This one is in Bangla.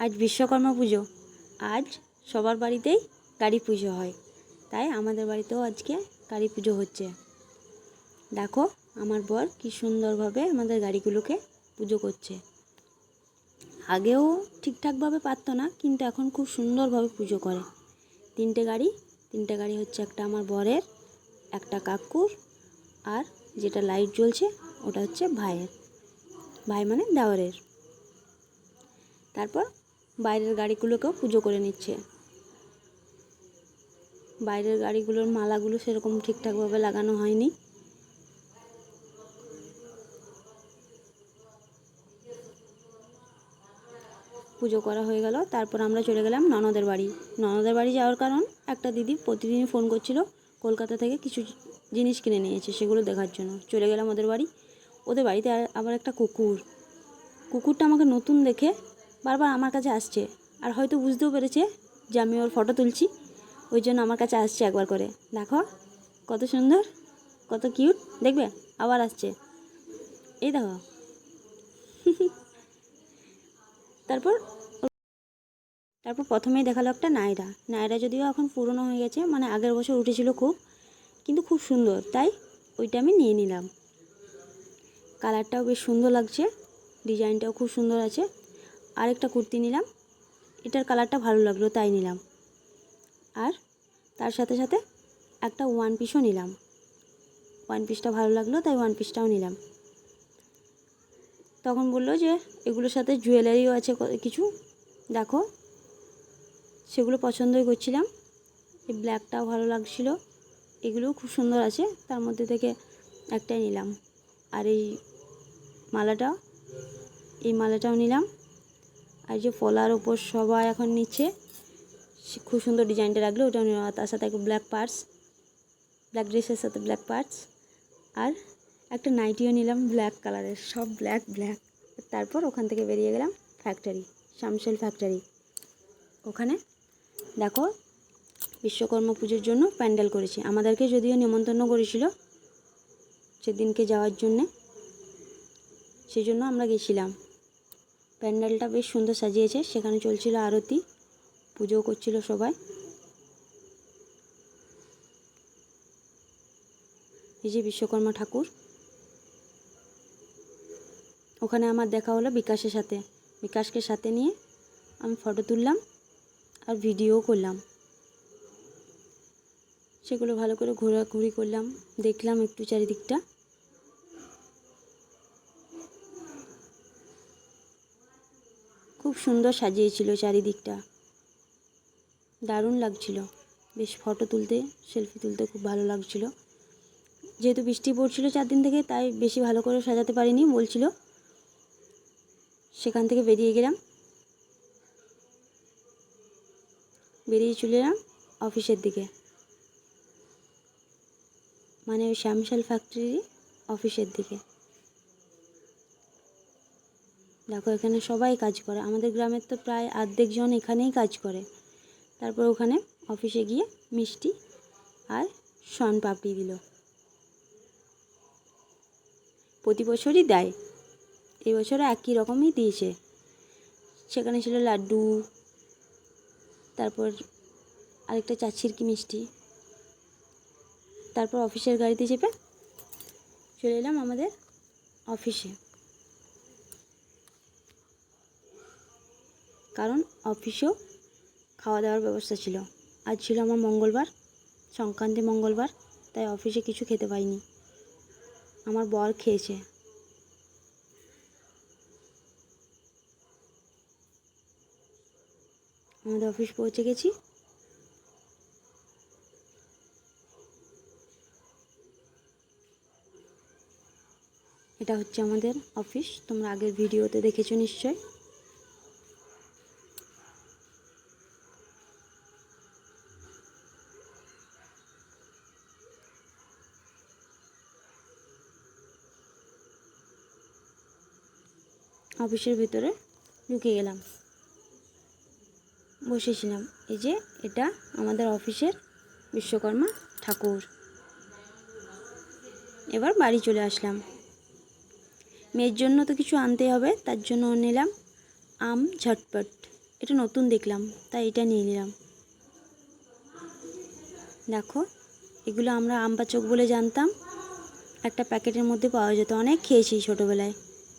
আজ বিশ্বকর্মা পুজো। আজ সবার বাড়িতেই গাড়ি পুজো হয়। তাই আমাদের বাড়িতেও আজকে গাড়ি পুজো হচ্ছে। দেখো, আমার বর কি সুন্দরভাবে আমাদের গাড়িগুলোকে পুজো করছে। আগেও ঠিকঠাকভাবে পারতো না, কিন্তু এখন খুব সুন্দরভাবে পুজো করে। তিনটে গাড়ি তিনটে গাড়ি হচ্ছে একটা আমার বরের, একটা কাকুর, আর যেটা লাইট জ্বলছে ওটা হচ্ছে ভাইয়ের। ভাই মানে দেওয়ারের তারপর বাইরের গাড়িগুলোকেও পুজো করে নিচ্ছে। বাইরের গাড়িগুলোর মালাগুলো সেরকম ঠিকঠাকভাবে লাগানো হয়নি। পুজো করা হয়ে গেল, তারপর আমরা চলে গেলাম ননদের বাড়ি। ননদের বাড়ি যাওয়ার কারণ একটা দিদি প্রতিদিনই ফোন করছিল, কলকাতা থেকে কিছু জিনিস কিনে নিয়েছে সেগুলো দেখার জন্য। চলে গেলাম ওদের বাড়ি। ওদের বাড়িতে আবার একটা কুকুর। কুকুরটা আমাকে নতুন দেখে বারবার আমার কাছে আসছে। আর হয়তো বুঝতেও পেরেছে যে আমি ওর ফটো তুলছি। ওই জন্য আমার কাছে আসছে একবার করে। দেখো, কত সুন্দর, কত কিউট দেখবে, আবার আসছে। এই দেখো। তারপর তারপর প্রথমেই দেখাল একটা নায়রা। নায়রা যদিও এখন পুরনো হয়ে গেছে মানে আগের বছর উঠেছিল খুব, কিন্তু খুব সুন্দর। তাই ওইটা আমি নিয়ে নিলাম। কালারটাও বেশ সুন্দর লাগছে ডিজাইনটাও খুব সুন্দর আছে। আরেকটা কুর্তি নিলাম। এটার কালারটা ভালো লাগল, তাই নিলাম। আর তার সাথে সাথে একটা ওয়ান পিসও নিলাম। ওয়ান পিসটা ভালো লাগল, তাই ওয়ান পিসটাও নিলাম। তখন বলল যে, এগুলোর সাথে জুয়েলারিও আছে কিছু। দেখো, সেগুলো পছন্দই করছিলাম। এই ব্ল্যাকটাও ভালো লাগছিল। এগুলোও খুব সুন্দর আছে। তার মধ্যে থেকে একটাই নিলাম। আর এই মালাটা, এই মালাটাও নিলাম। আর যে ফলার ওপর সবাই এখন নিচ্ছে সে খুব সুন্দর ডিজাইনটা রাখল। ওটা তার সাথে একটা ব্ল্যাক পার্স ব্ল্যাক ড্রেসের সাথে ব্ল্যাক পার্স আর একটা নাইটিও নিলাম ব্ল্যাক কালারের সব ব্ল্যাক ব্ল্যাক তারপর ওখান থেকে বেরিয়ে গেলাম ফ্যাক্টরি শামসেল ফ্যাক্টরি ওখানে দেখো বিশ্বকর্মা পুজোর জন্য প্যান্ডেল করেছে। আমাদেরকে যদিও নিমন্ত্রণ করেছিল সেদিনকে যাওয়ার জন্যে সেই জন্য আমরা গেছিলাম। প্যান্ডেলটা বেশ সুন্দর সাজিয়েছে। সেখানে চলছিল আরতি। পুজো করছিল সবাই। এই যে বিশ্বকর্মা ঠাকুর। ওখানে আমার দেখা হলো বিকাশের সাথে। বিকাশকে সাথে নিয়ে আমি ফটো তুললাম আর ভিডিও করলাম। সেগুলো ভালো করে ঘোরাঘুরি করলাম। দেখলাম একটু চারিদিকটা। খুব সুন্দর সাজিয়েছিল চারিদিকটা। দারুণ লাগছিল। বেশ ফটো তুলতে সেলফি তুলতে খুব ভালো লাগছিল। যেহেতু বৃষ্টি পড়ছিল চার দিন থেকে, তাই বেশি ভালো করে সাজাতে পারিনি, বলছিল। সেখান থেকে বেরিয়ে গেলাম। বেরিয়ে চলে এলাম অফিসের দিকে। মানে ওই শ্যামশাল ফ্যাক্টরি অফিসের দিকে। দেখো, এখানে সবাই কাজ করে। আমাদের গ্রামের তো প্রায় অর্ধেক জন এখানেই কাজ করে। তারপর ওখানে অফিসে গিয়ে মিষ্টি আর শন পাপড়ি দিল। প্রতি বছরই দেয়। এই বছরও একই রকমই দিয়েছে। সেখানে ছিল লাড্ডু, তারপর আরেকটা চাচ্ছির কি মিষ্টি। তারপর অফিসের গাড়িতে চেপে চলে এলাম আমাদের অফিসে। কারণ অফিসেও খাওয়া দাওয়ার ব্যবস্থা ছিল। আজ ছিল আমার মঙ্গলবার, সংক্রান্তি মঙ্গলবার, তাই অফিসে কিছু খেতে পাইনি। আমার বর খেয়েছে। আমাদের অফিস পৌঁছে গেছি। এটা হচ্ছে আমাদের অফিস। তোমরা আগের ভিডিওতে দেখেছ নিশ্চয়। অফিসের ভিতরে ঢুকে গেলাম। বসেছিলাম এই যে এটা আমাদের অফিসের বিশ্বকর্মা ঠাকুর। এবার বাড়ি চলে আসলাম। মেয়ের জন্য তো কিছু আনতে হবে, তার জন্য নিলাম আম ঝটপট। এটা নতুন দেখলাম, তাই এটা নিয়ে নিলাম। দেখো, এগুলো আমরা আম্বা চোখ বলে জানতাম। একটা প্যাকেটের মধ্যে পাওয়া যেত। অনেক খেয়েছি ছোটোবেলায়।